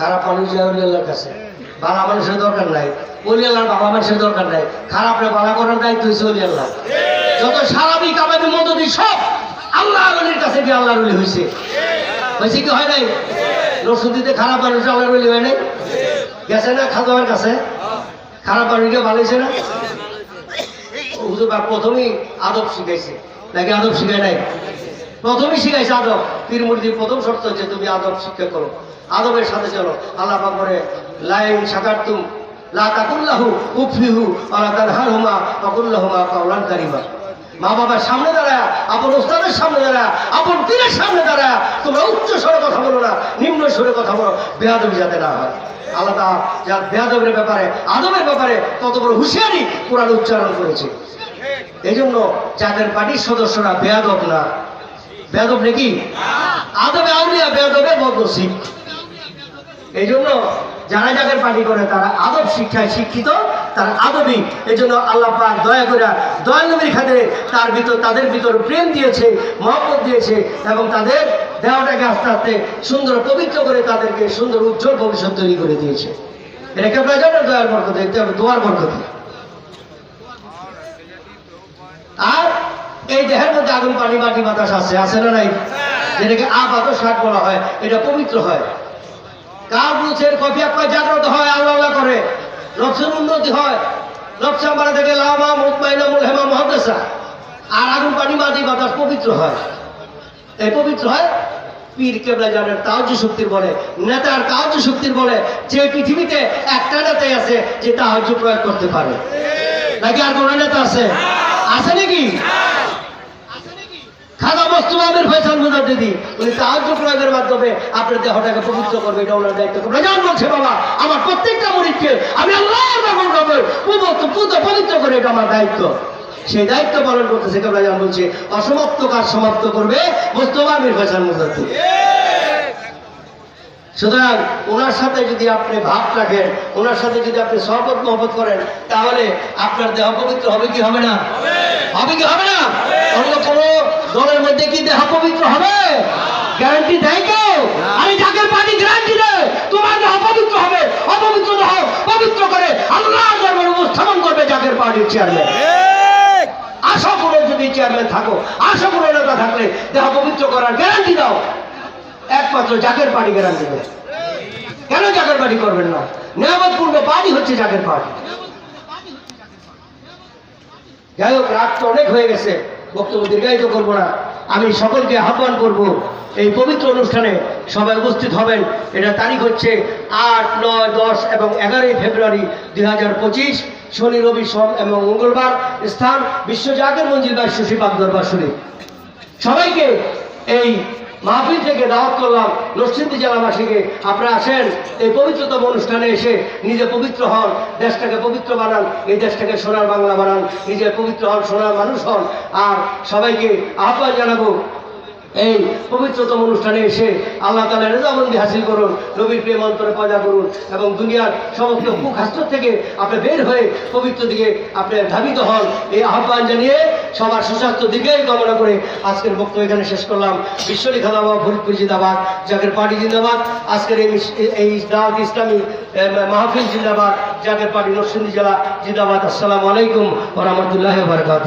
খারাপ মানুষ যায় অলিয়াল্লার কাছে। ভালো মানুষের দরকার নাই। অলিয়াল্লার ভালো মানুষের দরকার নাই। খারাপ রে ভালো করার দায়িত্ব হচ্ছে অলিয়াল্লাহ যত সারাবি কাবাবি মদতি সব আল্লাহ আলীর কাছে গিয়ে আল্লাহ রলি হয়েছে হয়েছে কি হয় নাই? রসুদিতে খারাপ মানুষ আল্লাহ রলি হয় নাই? গেছে না খাদোয়ার কাছে? খারাপ মানুষকে ভালো হয়েছে না? হুজুর বা প্রথমেই আদব শিখাইছে। নাকি আদব শিখায় নাই? প্রথমেই শিখাইছে আদব। পীর মুরদির প্রথম শর্ত হচ্ছে তুমি আদব শিক্ষা করো। আদবের সাথে চলো। আল্লাহ পাক বলে, লাইন সাকারতুম লা তাকুল্লাহু উফিহু আলা তানহারহুমা ওয়াকুল্লাহুমা কাওলান কারিমা। মা বাবার সামনে দাঁড়ায়, আপন ওস্তাদের সামনে দাঁড়ায়, আপন পীরের সামনে দাঁড়ায় তোমরা উচ্চ স্বরে কথা বলো না, নিম্ন স্বরে কথা বলো, বেয়াদবি যাতে না হয়। আলাদা যার বেয়াদবের ব্যাপারে, আদবের ব্যাপারে তত বড় হুঁশিয়ারি কোরআন উচ্চারণ করেছে। এই জন্য যাদের পার্টির সদস্যরা বেয়াদব না বেয়াদব নাকি? আদবে আউলিয়া, বেয়াদবে বদনসিব এই জন্য যারা যাদের পার্টি করে, তারা আদব শিক্ষায় শিক্ষিত, তারা আদবই এই জন্য আল্লাহ পাক দয়া করে দয়াল নবীর খাতিরে তার ভিতর, তাদের ভিতর প্রেম দিয়েছে, মহব্বত দিয়েছে এবং তাদের দেহটাকে আস্তে আস্তে সুন্দর, পবিত্র করে তাদেরকে সুন্দর, উজ্জ্বল ভবিষ্যৎ তৈরি করে দিয়েছে। এটা কেউ জানেন দয়ার বরকতে? দোয়ার বরকতে আর এই দেহের মধ্যে আগুন, পানি, মাটি, বাতাস আছে আছে না নাই? যেটাকে আ বাতাস শাক বলা হয়, এটা পবিত্র হয়। কার বুঝের কফি আপনার জাগ্রত হয়, আল্লাহ আল্লাহ করে। নফসের উন্নতি হয়। নফসা মারা থেকে লামা, মুতমাইনা মুল হেমা মহাদেশা আর আগুন, পানি, মাটি, বাতাস পবিত্র হয়। এই পবিত্র হয় পীর কেবলা জানেন তাওজ শক্তির বলে নেতার তাওজ শক্তির বলে, যে পৃথিবীতে একটা নেতাই আছে যে তাহজ প্রয়োগ করতে পারে। নাকি আর কোন নেতা আছে? আছে নাকি? খাজা মোস্তফাবের ফয়সাল মুজাদ দিদি। উনি সাহায্য প্রয়োগের মাধ্যমে আপনার দেহটাকে পবিত্র করবে, এটা ওনার দায়িত্ব। করবে জান বলছে বাবা, আমার প্রত্যেকটা মরিদকে আমি আল্লাহ পুজো পবিত্র করে, এটা আমার দায়িত্ব। সেই দায়িত্ব পালন করতেছে কেবলা জান বলছে অসমাপ্ত কাজ সমাপ্ত করবে মোস্তফা আমির ফয়সাল মুজাদ দিদি। সুতরাং ওনার সাথে যদি আপনি ভাব রাখেন, ওনার সাথে যদি আপনি সহবত মহবত করেন, তাহলে আপনার দেহ পবিত্র হবে কি হবে না? হবে। কি হবে না? অন্য কোনো দলের মধ্যে কি দেহ পবিত্র হবে? গ্যারান্টি দেয় কেউ? আমি যাকে পার্টি গ্যারান্টি দেয়। তোমার দেহ পবিত্র হবে। অপবিত্র দেহ পবিত্র করে আল্লাহ দরবারে উপস্থাপন করবে জাকের পার্টির চেয়ারম্যান আশা করে যদি চেয়ারম্যান থাকো আশা করে নেতা থাকলে দেহ পবিত্র করার গ্যারান্টি দাও। একমাত্র জাকের পার্টি গ্যারান্টি দেবে। কেন জাকের পার্টি করবেন না? নিয়ামতপূর্ণ পার্টি হচ্ছে জাকের পার্টি। যাই হোক রাত তো অনেক হয়ে গেছে। বক্তব্য দীর্ঘায়িত করব না। আমি সকলকে আহ্বান করব, এই পবিত্র অনুষ্ঠানে সবাই উপস্থিত হবেন। এটা তারিখ হচ্ছে আট, নয়, দশ এবং এগারোই ফেব্রুয়ারি দুই হাজার পঁচিশ। শনি, রবি, সোম এবং মঙ্গলবার স্থান বিশ্বজাগের মঞ্জিল বা শশীবাগ দরবার শরীফ। সবাইকে এই মাহফিল থেকে দাওয়াত করলাম নরসিংদী জেলাবাসীকে। আপনারা আসেন, এই পবিত্রতম অনুষ্ঠানে এসে নিজে পবিত্র হন, দেশটাকে পবিত্র বানান, এই দেশটাকে সোনার বাংলা বানান, নিজে পবিত্র হন, সোনার মানুষ হন। আর সবাইকে আহ্বান জানাব এই পবিত্রতম অনুষ্ঠানে এসে আল্লাহ তালা রেজাবন্দি হাসিল করুন, নবীর প্রেম অন্তরে পয়দা করুন এবং দুনিয়ার সমস্ত কুখাস্ত থেকে আপনি বের হয়ে পবিত্র দিকে আপনি ধাবিত হন। এই আহ্বান জানিয়ে সবার সুস্বাস্থ্য দিকেই কামনা করে আজকের বক্তব্য এখানে শেষ করলাম। বিশ্বলি খাদাবাদ ফরিদপুর জিন্দাবাদ, জাকের পার্টি জিন্দাবাদ। আজকের এই এই দাওয়াত ইসলামী মাহফিল জিন্দাবাদ, জাকের পার্টি নরসিংদী জেলা জিন্দাবাদ। আসসালামু আলাইকুম ওরহমতুল্লাহ বারকাত